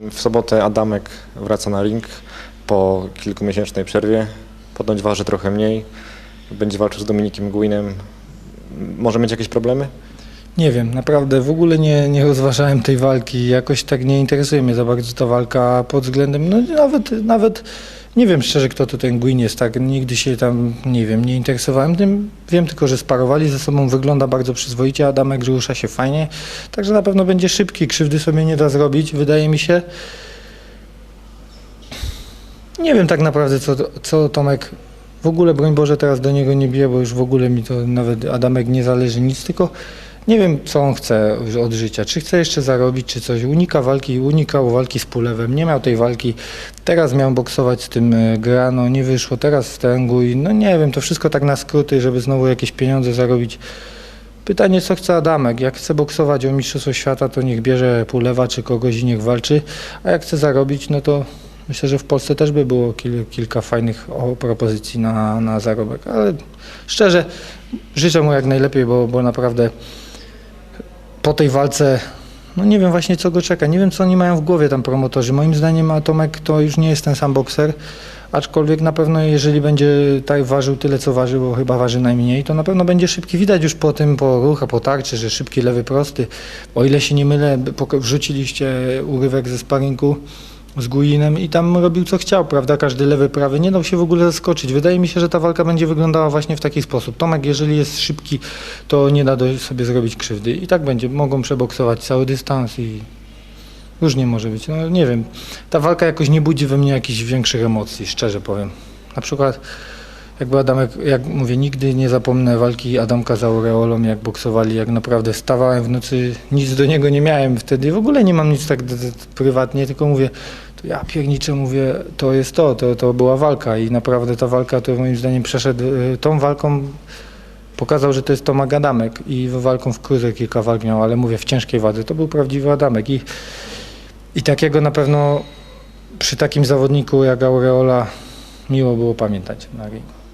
W sobotę Adamek wraca na ring po kilkumiesięcznej przerwie. Ponoć waży trochę mniej. Będzie walczył z Dominikiem Guinem. Może mieć jakieś problemy? Nie wiem, naprawdę w ogóle nie, nie rozważałem tej walki. Jakoś tak nie interesuje mnie za bardzo ta walka pod względem, no nawet, nawet nie wiem szczerze kto to ten Gwyn jest, tak, nigdy się tam, nie wiem, nie interesowałem tym. Wiem tylko, że sparowali ze sobą, wygląda bardzo przyzwoicie, Adamek rusza się fajnie, także na pewno będzie szybki, krzywdy sobie nie da zrobić, wydaje mi się. Nie wiem tak naprawdę, co, co Tomek. W ogóle, broń Boże, teraz do niego nie bije, bo już w ogóle mi to nawet Adamek nie zależy nic, tylko nie wiem, co on chce od życia. Czy chce jeszcze zarobić, czy coś. Unika walki, unikał walki z Pulewem, nie miał tej walki. Teraz miał boksować z tym e, Grano, nie wyszło. Teraz Tęgu i no nie wiem, to wszystko tak na skróty, żeby znowu jakieś pieniądze zarobić. Pytanie, co chce Adamek? Jak chce boksować o Mistrzostwo Świata, to niech bierze Pulewa czy kogoś i niech walczy. A jak chce zarobić, no to myślę, że w Polsce też by było kil, kilka fajnych propozycji na, na zarobek. Ale szczerze, życzę mu jak najlepiej, bo, bo naprawdę po tej walce, no nie wiem właśnie co go czeka, nie wiem co oni mają w głowie tam promotorzy. Moim zdaniem Atomek to już nie jest ten sam bokser, aczkolwiek na pewno jeżeli będzie tak ważył tyle co waży, bo chyba waży najmniej, to na pewno będzie szybki. Widać już po tym, po ruchu, po tarczy, że szybki lewy prosty. O ile się nie mylę, wrzuciliście urywek ze sparingu z Guinem i tam robił co chciał, prawda? Każdy lewy, prawy. Nie dał się w ogóle zaskoczyć. Wydaje mi się, że ta walka będzie wyglądała właśnie w taki sposób. Tomek, jeżeli jest szybki, to nie da sobie zrobić krzywdy. I tak będzie. Mogą przeboksować cały dystans i różnie może być. No nie wiem. Ta walka jakoś nie budzi we mnie jakichś większych emocji, szczerze powiem. Na przykład jakby Adamek, jak mówię, nigdy nie zapomnę walki Adamka z Aureolą, jak boksowali, jak naprawdę wstawałem w nocy, nic do niego nie miałem wtedy, w ogóle nie mam nic tak prywatnie, tylko mówię, ja pierniczę, mówię, to jest to, to, to była walka i naprawdę ta walka to moim zdaniem przeszedł, y, tą walką pokazał, że to jest Tomak Adamek i walką w kruzę kilka walk miał, ale mówię, w ciężkiej wadze, to był prawdziwy Adamek i, i takiego na pewno przy takim zawodniku jak Aureola miło było pamiętać na ringu.